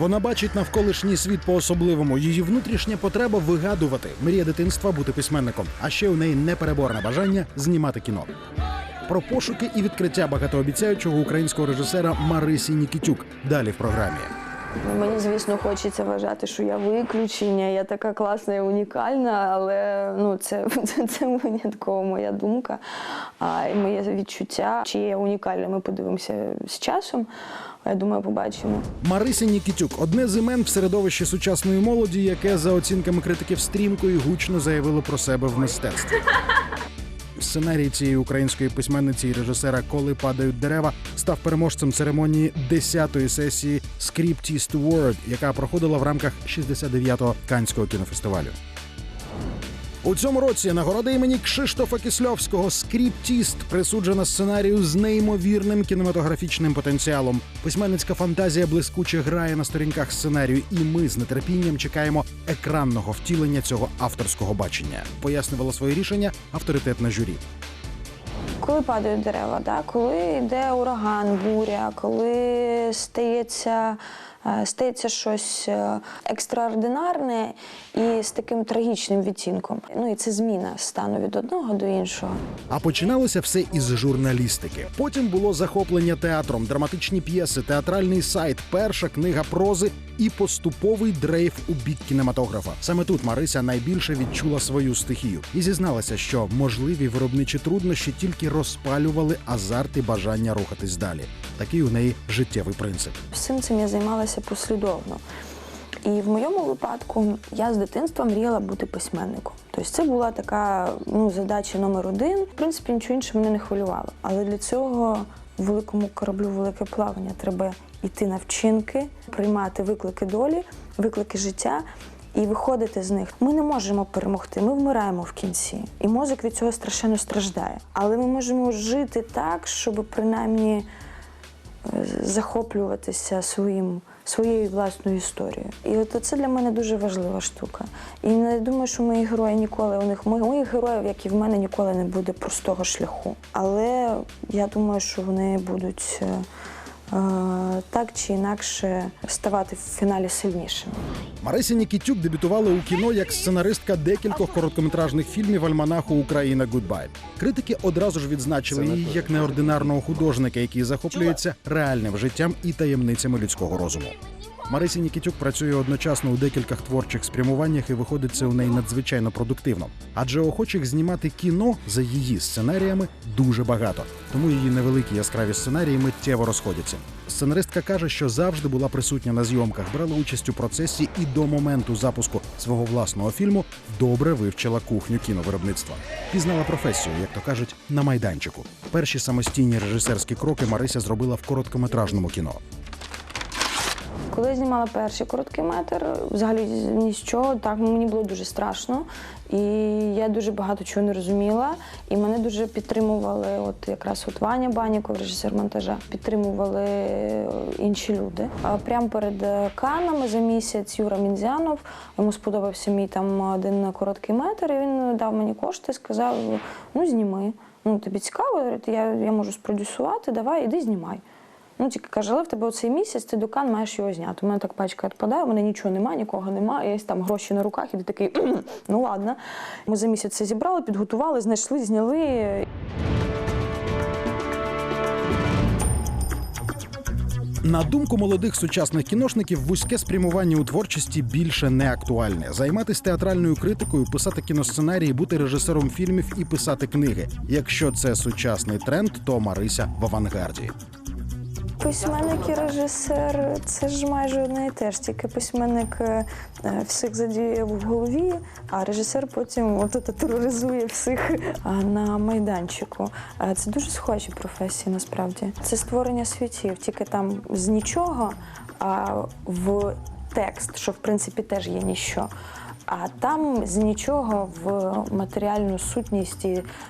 Вона бачить навколишній світ по-особливому. Її внутрішня потреба вигадувати, мрія дитинства бути письменником. А ще у неї непереборне бажання знімати кіно. Про пошуки і відкриття багатообіцяючого українського режисера Марисі Нікітюк. Далі в програмі. Мені, звісно, хочеться вважати, що я виключення, я така класна і унікальна, але ну, це, це, це винятково моя думка. А і моє відчуття, чи я унікальна, ми подивимося з часом. Я думаю, побачимо. Марися Нікітюк одне з імен в середовищі сучасної молоді, яке за оцінками критиків стрімко і гучно заявило про себе в мистецтві. Сценарій цієї української письменниці і режисера Коли падають дерева став переможцем церемонії 10-ї сесії Scriptist Award, яка проходила в рамках 69-го Канського кінофестивалю. У цьому році нагорода імені Кшиштофа Кисльовського «Скріптіст» присуджена сценарію з неймовірним кінематографічним потенціалом. Письменницька фантазія блискуче грає на сторінках сценарію, і ми з нетерпінням чекаємо екранного втілення цього авторського бачення. Пояснювала своє рішення авторитетне журі. Коли падають дерева, да? коли йде ураган, буря, коли стається, стається щось е, екстраординарне і з таким трагічним відтінком. Ну і це зміна стану від одного до іншого. А починалося все із журналістики. Потім було захоплення театром, драматичні п'єси, театральний сайт, перша книга прози і поступовий дрейф у бік кінематографа. Саме тут Марися найбільше відчула свою стихію і зізналася, що можливі виробничі труднощі тільки розпалювали азарт і бажання рухатись далі. Такий у неї життєвий принцип. Всім цим я займалася послідовно. І в моєму випадку я з дитинства мріяла бути письменником. Тобто це була така ну, задача номер один. В принципі, нічого інше мене не хвилювало. Але для цього великому кораблю велике плавання треба йти на вчинки, приймати виклики долі, виклики життя. І виходити з них. Ми не можемо перемогти, ми вмираємо в кінці. І мозок від цього страшенно страждає. Але ми можемо жити так, щоб принаймні захоплюватися своїм, своєю власною історією. І от це для мене дуже важлива штука. І не думаю, що мої герої ніколи у них моїх героїв, як і в мене, ніколи не буде простого шляху. Але я думаю, що вони будуть. Так чи інакше ставати в фіналі сильнішими. Марися Нікітюк дебютувала у кіно як сценаристка декількох короткометражних фільмів альманаху Україна Гудбай. Критики одразу ж відзначили її як неординарного художника, який захоплюється реальним життям і таємницями людського розуму. Марисі Нікітюк працює одночасно у декількох творчих спрямуваннях і виходить це у неї надзвичайно продуктивно. Адже охочих знімати кіно за її сценаріями дуже багато, тому її невеликі яскраві сценарії миттєво розходяться. Сценаристка каже, що завжди була присутня на зйомках, брала участь у процесі і до моменту запуску свого власного фільму добре вивчила кухню кіновиробництва. Пізнала професію, як то кажуть, на майданчику. Перші самостійні режисерські кроки Марися зробила в короткометражному кіно. Коли я знімала перший короткий метр, взагалі ні з чого, так мені було дуже страшно. І я дуже багато чого не розуміла. І мене дуже підтримували, от якраз от Ваня Баніков, режисер монтажа, підтримували е, інші люди. Прямо перед е, Канами за місяць Юра Мінзянов, йому сподобався мій там один короткий метр, і він дав мені кошти, сказав: ну зніми. Ну, тобі цікаво, я, я можу спродюсувати, давай, іди знімай. Ну, тільки каже, але в тебе оцей місяць, ти до Кан маєш його зняти. У мене так пачка відпадає, у мене нічого немає, нікого немає, є там гроші на руках, і ти такий, ну ладно. Ми за місяць це зібрали, підготували, знайшли, зняли. На думку молодих сучасних кіношників, вузьке спрямування у творчості більше не актуальне. Займатися театральною критикою, писати кіносценарії, бути режисером фільмів і писати книги. Якщо це сучасний тренд, то Марися в авангарді. Письменник і режисер це ж майже одне і те ж, тільки письменник е, е, всіх задіє в голові, а режисер потім от тероризує всіх на майданчику. Е, Це дуже схожі професії насправді. Це створення світів, тільки там з нічого, а в текст, що в принципі теж є ніщо. А там з нічого в матеріальну сутність,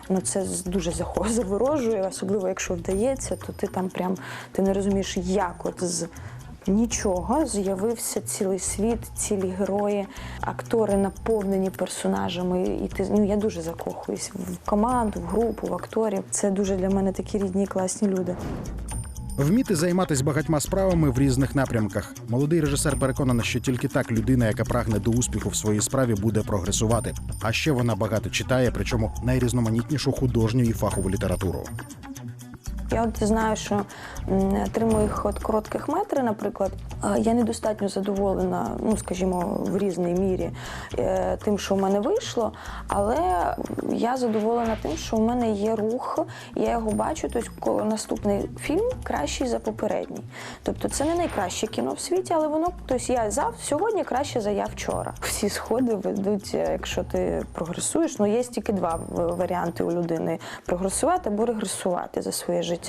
ну це дуже заворожує, особливо якщо вдається, то ти там прям ти не розумієш, як от з нічого з'явився цілий світ, цілі герої, актори наповнені персонажами. І ти ну я дуже закохуюсь в команду, в групу, в акторів. Це дуже для мене такі рідні, класні люди. Вміти займатися багатьма справами в різних напрямках. Молодий режисер переконаний, що тільки так людина, яка прагне до успіху в своїй справі, буде прогресувати. А ще вона багато читає, причому найрізноманітнішу художню і фахову літературу. Я от знаю, що три моїх от коротких метри, наприклад, е, я недостатньо задоволена, ну скажімо, в різній мірі е, тим, що в мене вийшло, але я задоволена тим, що в мене є рух, я його бачу. Тобто наступний фільм кращий за попередній. Тобто це не найкраще кіно в світі, але воно тобто я зав сьогодні краще за я вчора. Всі сходи ведуть, е, якщо ти прогресуєш. Ну є тільки два варіанти у людини: прогресувати або регресувати за своє життя.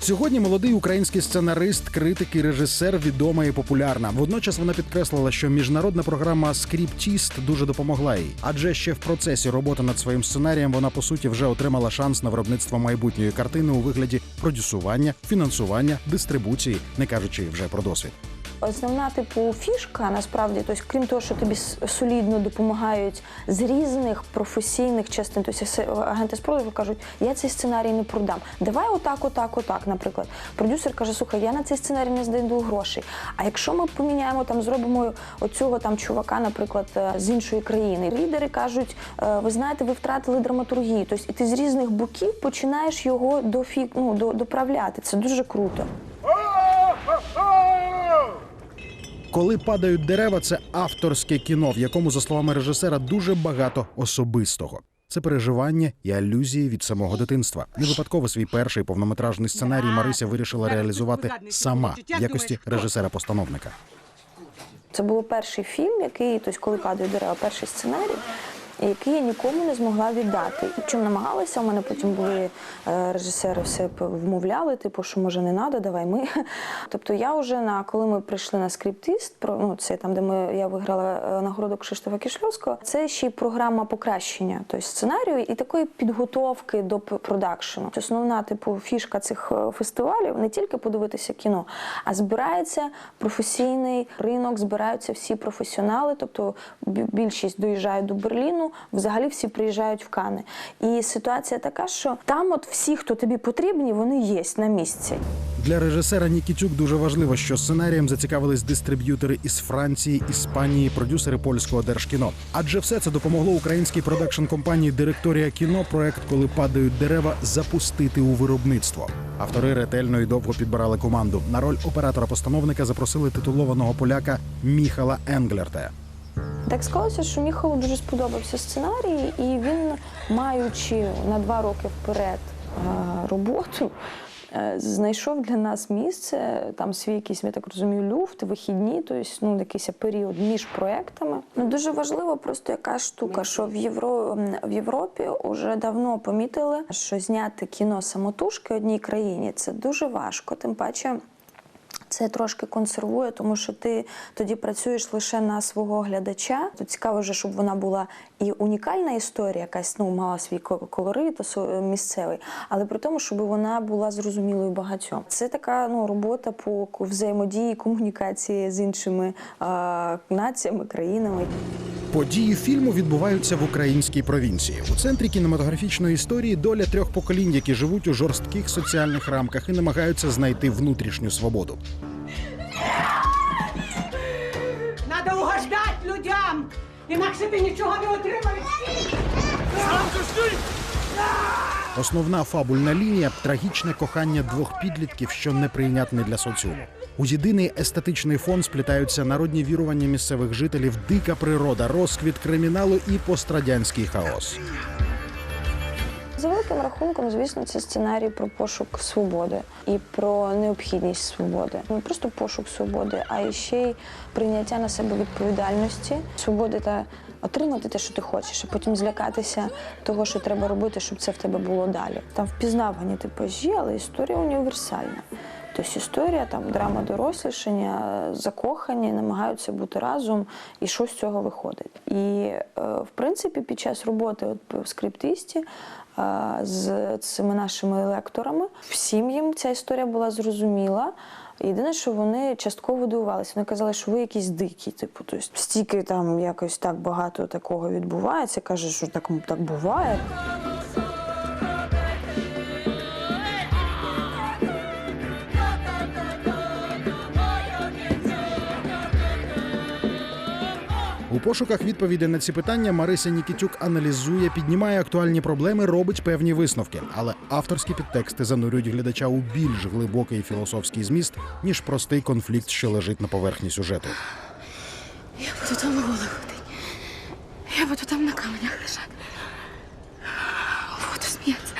Сьогодні молодий український сценарист, критик і режисер відома і популярна. Водночас вона підкреслила, що міжнародна програма Скріптіст дуже допомогла їй, адже ще в процесі роботи над своїм сценарієм вона по суті вже отримала шанс на виробництво майбутньої картини у вигляді продюсування, фінансування, дистрибуції, не кажучи вже про досвід. Основна типу фішка насправді, тобто, крім того, що тобі солідно допомагають з різних професійних частин, тобто агенти спротиву кажуть, я цей сценарій не продам. Давай отак, отак, отак. Наприклад, продюсер каже, слухай, я на цей сценарій не здаю грошей. А якщо ми поміняємо там, зробимо оцього там чувака, наприклад, е, з іншої країни, лідери кажуть, е, ви знаєте, ви втратили драматургію. Тобто, і ти з різних боків починаєш його дофі, ну, до- доправляти. Це дуже круто. Коли падають дерева, це авторське кіно, в якому, за словами режисера, дуже багато особистого. Це переживання і алюзії від самого дитинства. Не випадково свій перший повнометражний сценарій Марися вирішила реалізувати сама в якості режисера-постановника. Це був перший фільм, який, тобто, коли падають дерева, перший сценарій, який я нікому не змогла віддати. І чим намагалася, у мене потім були е, режисери все вмовляли, типу, що може не треба, давай ми. Тобто я вже на коли ми прийшли на скриптіст, про ну це там, де ми я виграла е, нагороду Кшиштофа Кішльовського, це ще й програма покращення тобто сценарію і такої підготовки до продакшену. Тобто Основна типу фішка цих е, фестивалів не тільки подивитися кіно, а збирається професійний ринок, збираються всі професіонали. Тобто більшість доїжджають до Берліну, взагалі всі приїжджають в Кани. І ситуація така, що там, от всі, хто тобі потрібні, вони є на місці. Для режисера Нікітюк дуже важливо, що сценарієм зацікавились дистриб'ютори із Франції, Іспанії, продюсери польського держкіно. Адже все це допомогло українській продакшн компанії Директорія кіно проект, коли падають дерева, запустити у виробництво. Автори ретельно і довго підбирали команду. На роль оператора-постановника запросили титулованого поляка Міхала Енглерте. Так склалося, що Міхалу дуже сподобався сценарій, і він, маючи на два роки вперед е, роботу, е, знайшов для нас місце, там свій якийсь, я так розумію, люфт, вихідні, тобто ну, якийсь період між проектами. Ну, дуже важливо просто яка штука, що в, Євро... в Європі вже давно помітили, що зняти кіно самотужки одній країні це дуже важко, тим паче. Це трошки консервує, тому що ти тоді працюєш лише на свого глядача. То цікаво, вже, щоб вона була і унікальна історія, якась ну мала свій ко- колорит осо- місцевий, але при тому, щоб вона була зрозумілою багатьом. Це така ну робота по взаємодії, комунікації з іншими а, націями, країнами. Події фільму відбуваються в українській провінції. У центрі кінематографічної історії доля трьох поколінь, які живуть у жорстких соціальних рамках і намагаються знайти внутрішню свободу. Людям! Інакше ти нічого не отримаєш. Основна фабульна лінія трагічне кохання двох підлітків, що неприйнятне для соціуму. У єдиний естетичний фон сплітаються народні вірування місцевих жителів, дика природа, розквіт криміналу і пострадянський хаос. За великим рахунком, звісно, це сценарій про пошук свободи і про необхідність свободи. Не просто пошук свободи, а ще й прийняття на себе відповідальності, свободи та отримати те, що ти хочеш, а потім злякатися того, що треба робити, щоб це в тебе було далі. Там впізнавані типажі, але історія універсальна. Тобто історія, там драма дорослішання, закохані, намагаються бути разом, і що з цього виходить. І в принципі, під час роботи от в скриптисті з цими нашими лекторами всім їм ця історія була зрозуміла. Єдине, що вони частково дивувалися. Вони казали, що ви якісь дикі, типу, тобто стільки там якось так багато такого відбувається. Каже, що так, так буває. У пошуках відповідей на ці питання Марися Нікітюк аналізує, піднімає актуальні проблеми, робить певні висновки. Але авторські підтексти занурюють глядача у більш глибокий філософський зміст, ніж простий конфлікт, що лежить на поверхні сюжету. Я буду там голий ходити. Я буду там на каменях лежати. Буду сміятися.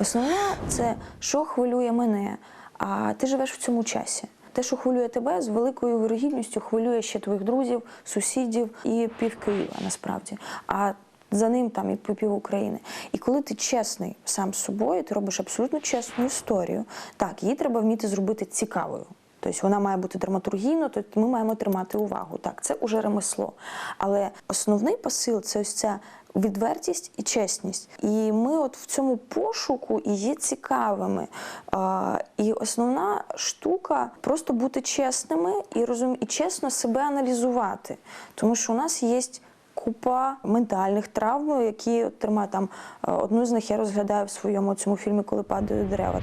Основне це що хвилює мене, а ти живеш в цьому часі. Те, що хвилює тебе, з великою вирогідністю хвилює ще твоїх друзів, сусідів і пів Києва насправді. А за ним там і пів України. І коли ти чесний сам з собою, ти робиш абсолютно чесну історію. Так, її треба вміти зробити цікавою. Тобто вона має бути драматургійно, тобто ми маємо тримати увагу. Так, це уже ремесло. Але основний посил це ось ця відвертість і чесність. І ми от в цьому пошуку і є цікавими. І основна штука просто бути чесними і розум... і чесно себе аналізувати. Тому що у нас є. Купа ментальних травм, які от, тримаю там е, одну з них я розглядаю в своєму цьому фільмі, коли падають дерева.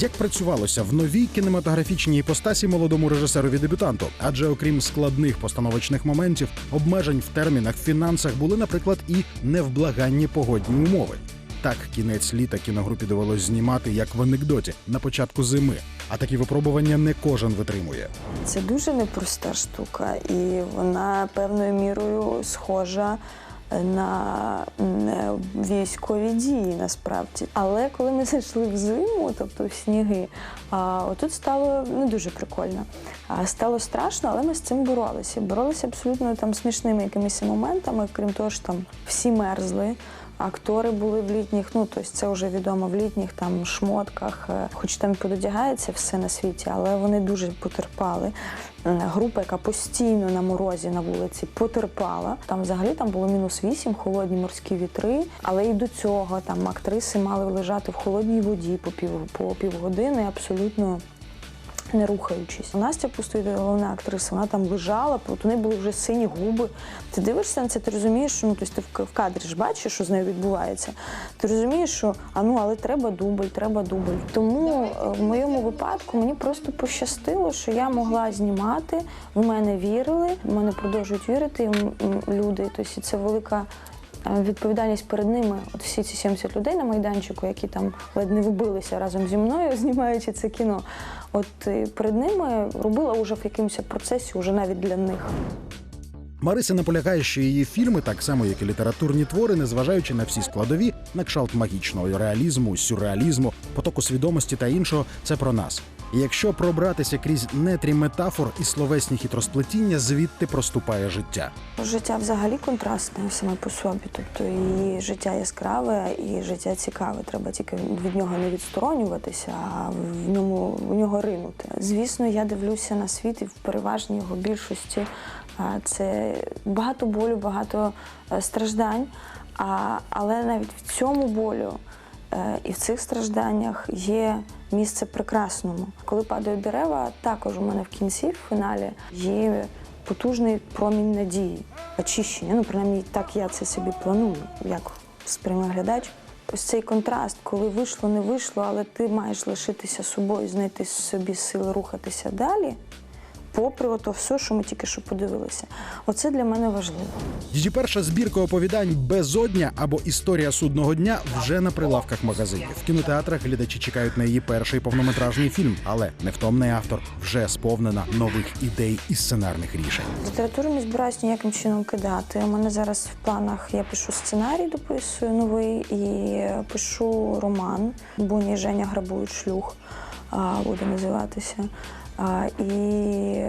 Як працювалося в новій кінематографічній іпостасі молодому режисерові дебютанту? Адже окрім складних постановочних моментів, обмежень в термінах, фінансах були, наприклад, і невблаганні погодні умови. Так, кінець літа кіногрупі довелось знімати як в анекдоті на початку зими. А такі випробування не кожен витримує. Це дуже непроста штука, і вона певною мірою схожа на військові дії насправді. Але коли ми зайшли в зиму, тобто в сніги, отут стало не дуже прикольно. Стало страшно, але ми з цим боролися. Боролися абсолютно там смішними якимись моментами, крім того, що там всі мерзли. Актори були в літніх, ну тобто це вже відомо в літніх там шмотках, е, хоч там пододягається все на світі, але вони дуже потерпали. Група, яка постійно на морозі на вулиці потерпала. Там взагалі там було мінус вісім, холодні морські вітри. Але і до цього там актриси мали лежати в холодній воді по пів по півгодини, абсолютно не рухаючись. Настя Пустоїда, головна актриса, вона там лежала, от у неї були вже сині губи. Ти дивишся на це, ти розумієш, що ну тобто ти в кадрі ж бачиш, що з нею відбувається. Ти розумієш, що а ну але треба дубль, треба дубль. Тому е, в моєму випадку мені просто пощастило, що я могла знімати. В мене вірили, в мене продовжують вірити люди. Тобто це велика. Відповідальність перед ними, от всі ці 70 людей на майданчику, які там ледь не вбилися разом зі мною, знімаючи це кіно. От е, перед ними робила уже в якомусь процесі, уже навіть для них. Марися наполягає, що її фільми, так само як і літературні твори, незважаючи на всі складові, на кшалт магічного реалізму, сюрреалізму, потоку свідомості та іншого, це про нас. Якщо пробратися крізь нетрі метафор і словесні хитросплетіння, звідти проступає життя. Життя взагалі контрастне саме по собі. Тобто і життя яскраве, і життя цікаве. Треба тільки від нього не відсторонюватися, а в ньому в нього ринути. Звісно, я дивлюся на світ і в переважній його більшості це багато болю, багато е, страждань. А, але навіть в цьому болю і в цих стражданнях є місце прекрасному. Коли падають дерева, також у мене в кінці, в фіналі, є потужний промінь надії, очищення. Ну, принаймні, так я це собі планую, як сприйме глядач. Ось цей контраст, коли вийшло, не вийшло, але ти маєш лишитися собою, знайти собі сили рухатися далі, попри ото все, що ми тільки що подивилися. Оце для мене важливо. Її перша збірка оповідань Безодня або Історія судного дня вже на прилавках магазинів. В кінотеатрах глядачі чекають на її перший повнометражний фільм, але невтомний автор вже сповнена нових ідей і сценарних рішень. Літературу не збираюсь ніяким чином кидати. У мене зараз в планах я пишу сценарій, дописую новий і пишу роман. Буні Женя грабують шлюх, буде називатися. І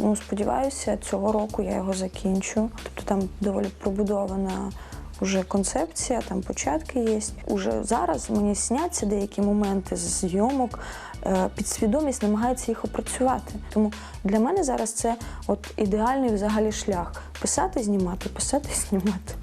ну, сподіваюся, цього року я його закінчу. Тобто там доволі пробудована вже концепція, там початки є. Уже зараз мені сняться деякі моменти з зйомок. е, Підсвідомість намагається їх опрацювати. Тому для мене зараз це от ідеальний взагалі шлях: писати, знімати, писати, знімати.